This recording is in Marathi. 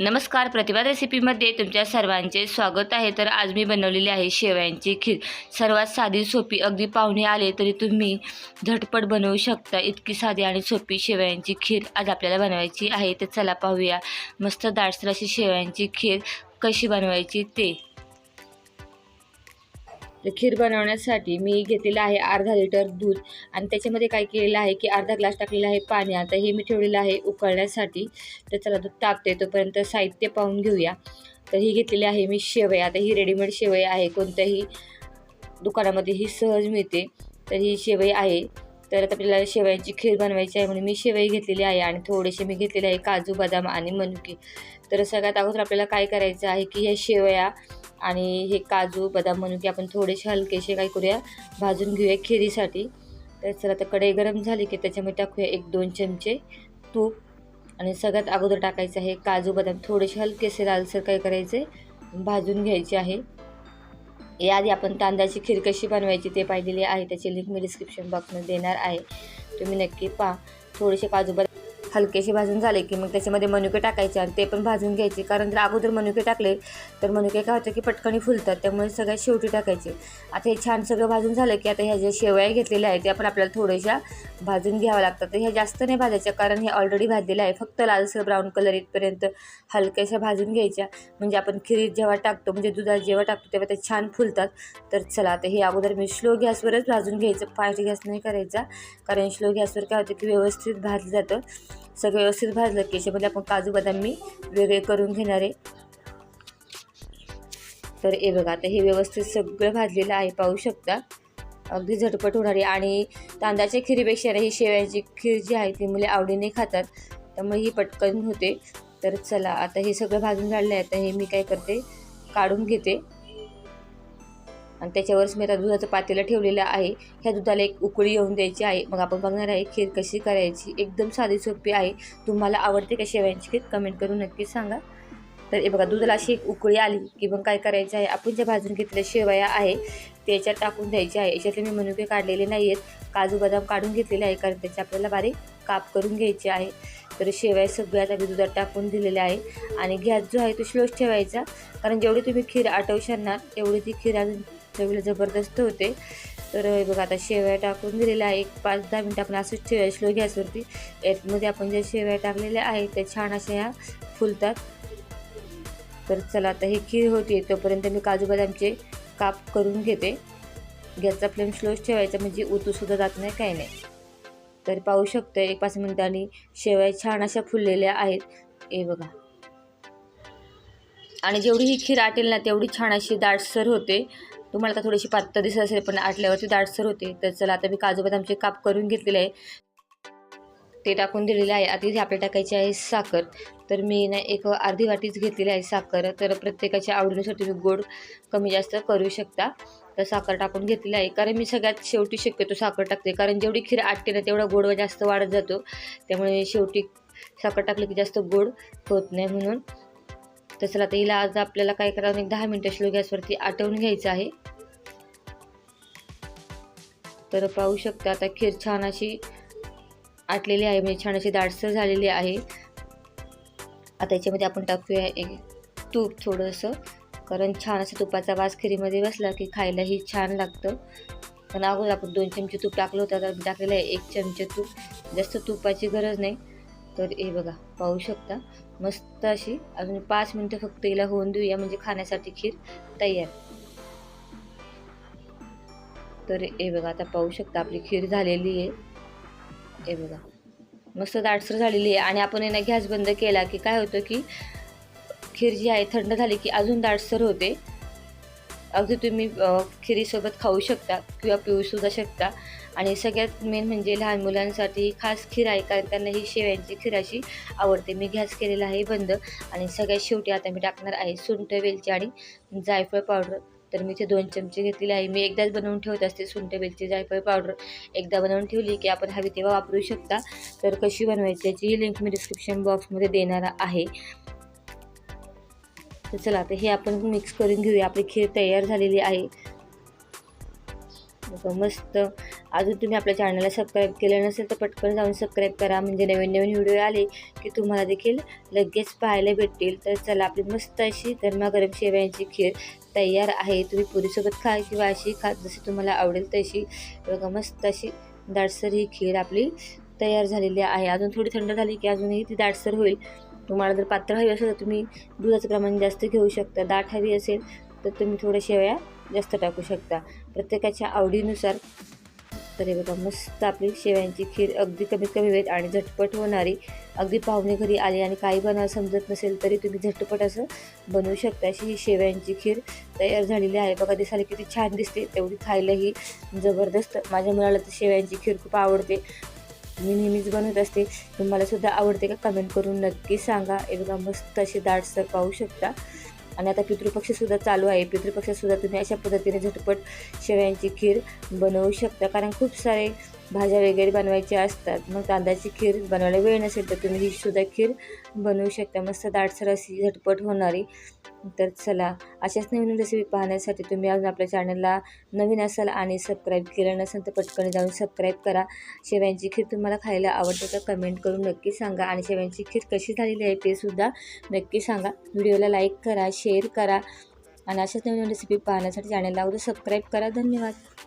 नमस्कार प्रतिभा रेसिपीमध्ये तुमच्या सर्वांचे स्वागत आहे. तर आज मी बनवलेली आहे शेवयांची खीर. सर्वात साधी सोपी अगदी पाहुणे आले तरी तुम्ही झटपट बनवू शकता. इतकी साधी आणि सोपी शेवयांची खीर आज आपल्याला बनवायची आहे. तर चला पाहूया मस्त दाटसर अशी शेवयांची खीर कशी बनवायची ते. तर खीर बनवण्यासाठी मी घेतलेलं आहे अर्धा लिटर दूध. आणि त्याच्यामध्ये काय केलेलं आहे की अर्धा ग्लास टाकलेला आहे पाणी. आता हे मी ठेवलेलं आहे उकळण्यासाठी. तर चला दूध तापते तोपर्यंत साहित्य पाहून घेऊया. तर ही घेतलेली आहे मी शेवई आता ही रेडीमेड शेवई आहे. कोणत्याही दुकानामध्ये ही सहज मिळते. तर ही शेवई आहे. तर आता आपल्याला शेवयांची खीर बनवायची आहे म्हणून मी शेवई घेतलेली आहे. आणि थोडेसे मी घेतलेले आहे काजू बदाम आणि मनुके. तर सगळ्यात अगोदर आपल्याला काय करायचं आहे की ह्या शेवया आणि हे काजू बदाम म्हणून की आपण थोडेसे हलकेसे काय करूया. भाजून घेऊया खिरीसाठी. तर चला आता कढई गरम झाली की त्याच्यामध्ये टाकूया एक दोन चमचे तूप. आणि सगळ्यात अगोदर टाकायचं आहे काजू बदाम. थोडेसे हलकेसे लालसर काय करायचे? भाजून घ्यायचे आहे. याआधी आपण तांदळाची खीर कशी बनवायची ते पाहिलेली आहे. त्याची लिंक मी डिस्क्रिप्शन बॉक्समध्ये देणार आहे. तुम्ही नक्की पहा. थोडेसे काजू बदाम हलकेसे भाजून झाले की मग त्याच्यामध्ये मनुके टाकायचे आणि ते पण भाजून घ्यायचे. कारण जर अगोदर मनुके टाकले तर मनुके काय होतं की पटकणी फुलतात. त्यामुळे सगळ्यात शेवटी टाकायचे. आता हे छान सगळं भाजून झालं की आता ह्या ज्या शेवया घेतलेल्या आहेत त्या पण आपल्याला थोड्याशा भाजून घ्याव्या लागतात. तर ह्या जास्त नाही भाजायच्या कारण हे ऑलरेडी भाजलेलं आहे. फक्त लालसर ब्राऊन कलर इथपर्यंत हलक्याशा भाजून घ्यायच्या. म्हणजे आपण खिरीत जेव्हा टाकतो म्हणजे दुधात जेव्हा टाकतो तेव्हा ते छान फुलतात. तर चला आता हे अगोदर मी स्लो गॅसवरच भाजून घ्यायचं. फास्ट गॅस नाही करायचा. कारण स्लो गॅसवर काय होतं की व्यवस्थित भाजलं जातं. सगळं व्यवस्थित भाजलं की याच्यामध्ये आपण काजू बदाम मी वेगळे करून घेणार आहे. तर हे बघा आता हे व्यवस्थित सगळं भाजलेलं आहे पाहू शकता. अगदी झटपट होणारी आणि तांदळाच्या खिरीपेक्षा ही शेवयाची खीर जी आहे ती मुले आवडीने खातात. त्यामुळे ही पटकन होते. तर चला आता हे सगळं भाजून झालेलं आहे. आता हे मी काय करते काढून घेते. आणि त्याच्यावरच मी आता दुधाचं पातेलं ठेवलेलं आहे. ह्या दुधाला एक उकळी येऊन द्यायची आहे. मग आपण बघणार आहे खीर कशी करायची? एकदम साधी सोपी आहे. तुम्हाला आवडते का शेवयांची खीर? कमेंट करून नक्की सांगा. तर हे बघा दुधाला अशी एक उकळी आली की मग काय करायचं आहे? आपण ज्या भाजून घेतलेल्या शेवया आहे त्याच्यात टाकून द्यायचे आहे. याच्यातले मी मनुके काढलेले नाही आहेत. काजू बदाम काढून घेतलेले आहे कारण त्याचे आपल्याला बारीक काप करून घ्यायचे आहे. तर शेवया सगळ्यात आम्ही दुधात टाकून दिलेले आहे. आणि गॅस जो आहे तो स्लोच ठेवायचा. कारण जेवढी तुम्ही खीर आटवशाल ना तेवढी ती खीर अजून चवीला जबरदस्त होते. तर हे बघा आता शेवया टाकून दिलेल्या आहे एक पाच दहा मिनटं आपण असंच शेवया स्लो गॅसवरती. यामध्ये आपण ज्या शेवया टाकलेल्या आहेत त्या छान अशा ह्या फुलतात. तर चला आता ही खीर होती. तोपर्यंत मी काजू बदामचे काप करून घेते. गॅसचा फ्लेम स्लोच ठेवायचा म्हणजे उतूसुद्धा जात नाही काही नाही. तर पाहू शकतो एक पाच मिनिटांनी शेवया छान अशा फुललेल्या आहेत. हे बघा. आणि जेवढी ही खीर आटेल ना तेवढी छान अशी दाटसर होते. तुम्हाला आता थोडीशी पातळ दिसत असेल पण आटल्यावरती दाटसर होते. तर चला आता मी काजू बदामचे काप करून घेतलेले आहे ते टाकून दिलेले आहे. आता इथे आपल्याला टाकायची आहे साखर. तर मी ना एक अर्धी वाटीच घेतलेली आहे साखर. तर प्रत्येकाच्या आवडीनुसार तुम्ही गोड कमी जास्त करू शकता. तर साखर टाकून घेतलेली आहे. कारण मी सगळ्यात शेवटी शक्यतो साखर टाकते. कारण जेवढी खीर आटते ना तेवढा गोड जास्त वाढत जातो. त्यामुळे शेवटी साखर टाकली की जास्त गोड होत नाही म्हणून. तर चला आता हिला आज आपल्याला काय करावं? एक दहा मिनटं स्लो गॅसवरती आटवून घ्यायचं आहे. तर पाहू शकता आता खीर छान अशी आटलेली आहे म्हणजे छान अशी दाटसर झालेली आहे. आता याच्यामध्ये आपण टाकूया एक तूप थोडंसं कारण छान असं तुपाचा वास खिरीमध्ये बसला की खायलाही छान लागतं. पण अगोदर आपण दोन चमचे तूप टाकलं होतं तर टाकलेलं आहे एक चमचे तूप. जास्त तुपाची गरज नाही. तर हे बघा पाहू शकता. मस्त अशी अजून पाच मिनटं फक्त हिला होऊन देऊया म्हणजे खाण्यासाठी खीर तयार. तर हे बघा आता पाहू शकता आपली खीर झालेली आहे. हे बघा मस्त दाटसर झालेली आहे. आणि आपण यांना गॅस बंद केला की काय होतं की खीर जी आहे थंड झाली की अजून दाटसर होते. अगदी तुम्ही खिरीसोबत खाऊ शकता किंवा पिऊसुद्धा शकता. आणि सगळ्यात मेन म्हणजे लहान मुलांसाठी खास खीर आहे कारण त्यांना ही शेव्यांची खीर अशी आवडते. मी गॅस केलेला आहे बंद. आणि सगळ्यात शेवटी आता मी टाकणार आहे सुंठ वेलची आणि जायफळ पावडर. तर मी ते दोन चमचे घेतलेले आहे. मी एकदाच बनवून ठेवत असते सुंठ वेलची जायफळ पावडर. एकदा बनवून ठेवली की आपण हवी तेव्हा वापरू शकता. तर कशी बनवायची याची लिंक मी डिस्क्रिप्शन बॉक्समध्ये देणार आहे. तर चला आता हे आपण मिक्स करून घेऊया. आपली खीर तयार झालेली आहे. मस्त. अजून तुम्ही आपल्या चॅनलला सबस्क्राईब केलं नसेल तर पटकन जाऊन सबस्क्राईब करा. म्हणजे नवीन नवीन व्हिडिओ आले की तुम्हाला देखील लगेच पाहायला भेटतील. तर चला आपली मस्त अशी गरमागरम शेवयांची खीर तयार आहे. तुम्ही पुरीसोबत खा किंवा अशी खा जशी तुम्हाला आवडेल तशी. बघा मस्त अशी दाटसर ही खीर आपली तयार झालेली आहे. अजून थोडी थंड झाली की अजूनही ती दाटसर होईल. तुम्हाला जर पात्र हवी असेल तर तुम्ही दुधाचं प्रमाण जास्त घेऊ शकता. दाट हवी असेल तर तुम्ही थोड्या शेवया जास्त टाकू शकता. प्रत्येकाच्या आवडीनुसार. तर हे बघा मस्त आपली शेवयांची खीर अगदी कमीत कमी वेळेत आणि झटपट होणारी. अगदी पाहुणे घरी आली आणि काही बनावं समजत नसेल तरी तुम्ही झटपट असं बनवू शकता. अशी ही शेवयांची खीर तयार झालेली आहे. बघा दिसायला किती छान दिसते. तेवढी खायलाही जबरदस्त. माझ्या मुलाला तर शेवयांची खीर खूप आवडते. मी नेहमीच बनवत असते. तुम्हाला सुद्धा आवडते का कमेंट करून नक्की सांगा. हे बघा मस्त अशी दाटसर पाहू शकता. आणि आता पितृपक्षसुद्धा चालू आहे. पितृपक्षातसुद्धा तुम्ही अशा पद्धतीने झटपट शेवयांची खीर बनवू शकता. कारण खूप सारे भाज्या वगैरे बनवायच्या असतात. मग तांदळाची खीर बनवायला वेळ नसेल तर तुम्ही ही सुद्धा खीर बनवू शकता. मस्त दाटसर अशी झटपट होणारी. तर चला अशाच नवीन रेसिपी पाहण्यासाठी तुम्ही अजून आपल्या चॅनलला नवीन असाल आणि सबस्क्राईब केलं नसेल तर पटकन जाऊन सबस्क्राईब करा. शेव्यांची खीर तुम्हाला खायला आवडते तर कमेंट करून नक्की सांगा आणि शेव्यांची खीर कशी झालेली आहे ते सुद्धा नक्की सांगा. व्हिडिओला लाईक करा शेअर करा आणि अशाच नवीन रेसिपी पाहण्यासाठी चॅनलला अगोदर सबस्क्राईब करा. धन्यवाद.